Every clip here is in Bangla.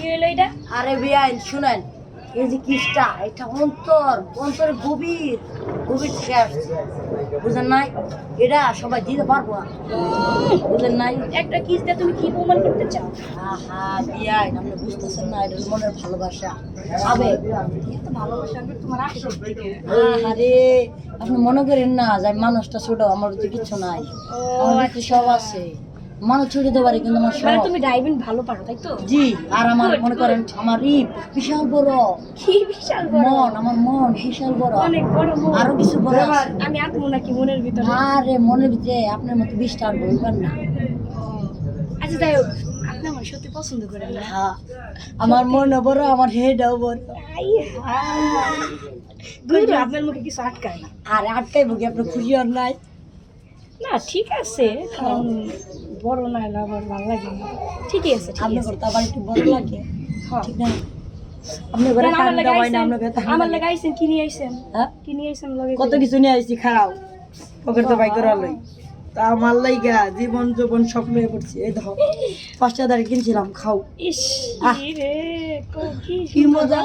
কি হইল এটা? আরে বিয়াইন শুনেন এই যে কিসটা? এটা অন্তর অন্তর গভীর গভীর থেকে আসছে বুঝলেন নাই? এটা সবাই দিতে পারব না। বুঝলেন নাই? একটা কিস দিয়ে তুমি কি প্রমাণ করতে চাও? আহা বিয়াইন আপনি বুঝতেছেন না এটা মনের ভালোবাসা। আবেগ এত ভালোবাসা আমি তোমার আসে আরে আপনি মনে করেন না যে মানুষটা ছোট আমার তো কিছু নাই। আমার সব আছে। মানুষ ছোট দিতে পারি কিন্তু আমার মানে সব তুমি ড্রাইভিং ভালো পারো তাই তো? জি আর আমার মনে করেন আমার ইপ বিশাল বড়। কি বিশাল বড়? মন আমার মন বিশাল বড়। অনেক বড় মন। আরও কিছু বড়। আমি আঁকবো নাকি মনের ভিতরে? আরে মনের ভিতরে আপনার মতো বিশটা আর বলবেন না। আচ্ছা যাই হোক আপনি আমার সত্যি পছন্দ করেন না। হ্যাঁ, আমার মনে বড় আমার হেডও বড়। দূর, আপনার মুখে কিছু আটকায় না। আর আটকাই বুকি আপনার খুশি আর নাই? না ঠিক আছে। কারণ বড় না হলে আমার ভালো লাগে না। ঠিকই আছে ঠিক আপনার আছে। করতে আবার একটু বড় লাগে। হ্যাঁ। ঠিক না? আপনার ঘরে ঠান্ডা হয় না আপনার ঘরে আমার লাগে। লাগে আইছেন কি নিয়ে আইছেন। হ্যাঁ? কি নিয়ে আইছেন লগে কত কিছু নিয়ে আইছি খারাপ পকেট তো বাই করা লই। তা আমার লাইগা জীবন সব এই পাঁচটা দাঁড়িয়ে কিনছিলাম খাও। ইস রে কো মজা।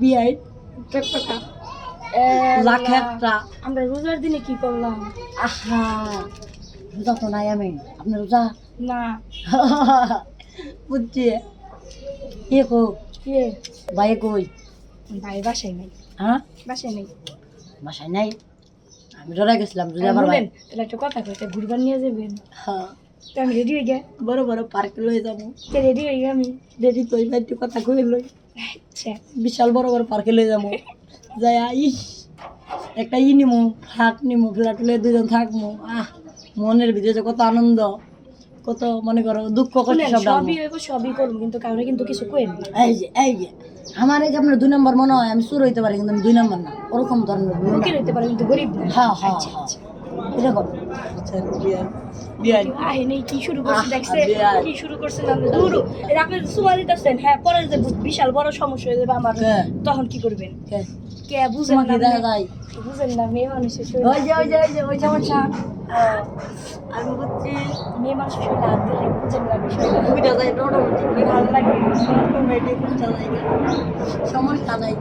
বিয়ে টাকা লাখ একটা। আমরা রোজার দিনে কি করলাম? আহা। রোজা তো নাই আমি। আপনার রোজা? না। বুঝছি। কে কো? কি? ভাই কই? ভাই বাসায় নেই। হ্যাঁ? বাসায় নেই। বাসায় নাই? আমি ডরা গেছিলাম যদি আবার ভাই তাহলে একটা কথা কইতে ঘুরবার নিয়ে যাবেন? হ্যাঁ। তো আমি রেডি হয়ে গে বড় বড় পার্কে লয়ে যাব। তো রেডি হয়ে গে আমি দেরি তো এবার একটু কথা কই লই। আচ্ছা। বিশাল বড় বড় পার্কে লয়ে যাব। যাই ইস একটা ই নিমু ফ্ল্যাট নিমু ফ্ল্যাট লয়ে দুজন থাকব আহ মনের ভিতরে যে কত আনন্দ কত মনে করো দুঃখ কষ্ট সব সবই হইব সবই করব কিন্তু কাউরে কিন্তু কিছু কইেন না এই যে এই যে আমার এই যে আপনার দুই নম্বর মনে হয় আমি সুর হইতে পারি কিন্তু আমি দুই নম্বর না ওরকম ধরনের দুই ফকির হইতে পারে কিন্তু গরিব না হ্যাঁ হ্যাঁ আচ্ছা, হ্যাঁ আচ্ছা। এরকম আচ্ছা বিয়ার বিয়ার আহে নেই কি শুরু করছে আহ, দেখছে বিয়ার। কি শুরু করছেন আপনি দূর এই আপনি সুমা দিতেছেন হ্যাঁ পরে যে বিশাল বড় সমস্যা হয়ে যাবে আমার তখন কি করবেন কে কে বুঝেন না দেখা আপনি? যায় বুঝেন না মেয়ে মানুষের ওই যে ওই যে ওই যে ওই সমস্যা আমি বুঝছি মেয়ে মানুষের শরীর হাত দিলে বুঝেন না বিষয়টা বুঝা যায় অটোমেটিক ভালো লাগে অটোমেটিক বুঝা যায় সমস্যা নাই।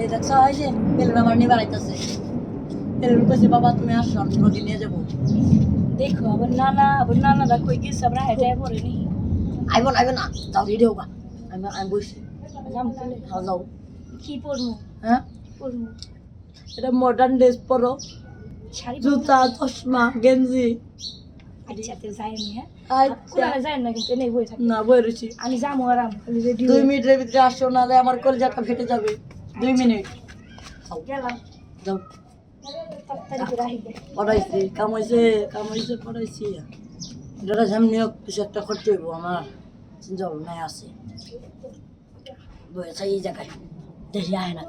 এই দেখছ ওই যে বেলুন আমার নিবার আইতাছে বেলুন কইছে বাবা তুমি আসো আমি নদী নিয়ে যাব। দেখো আবার নানা আবার নানারা কই গেছে আমরা হেঁটে পড়ে নি আইব না আইব না যাও রেডি হোক আমি আমি বসি। হ্যাঁ যাও। কি পরবো হ্যাঁ? কি পরবো এটা মডার্ন ড্রেস পরো? জুতা চশমা গেঞ্জি। আচ্ছা আমি হ্যাঁ? আচ্ছা। আমি যাব আরাম দুই মিনিটের ভিতরে আসো নাহলে আমার কলজাটা ফেটে যাবে। দুই মিনিট। আসবে পড়াইছি কামাইছে কামাইছে পড়াইছি। কিছু একটা করতে হইব আমার জল নাই আছে। বয়েছে এই জায়গায়। দেখি আয় না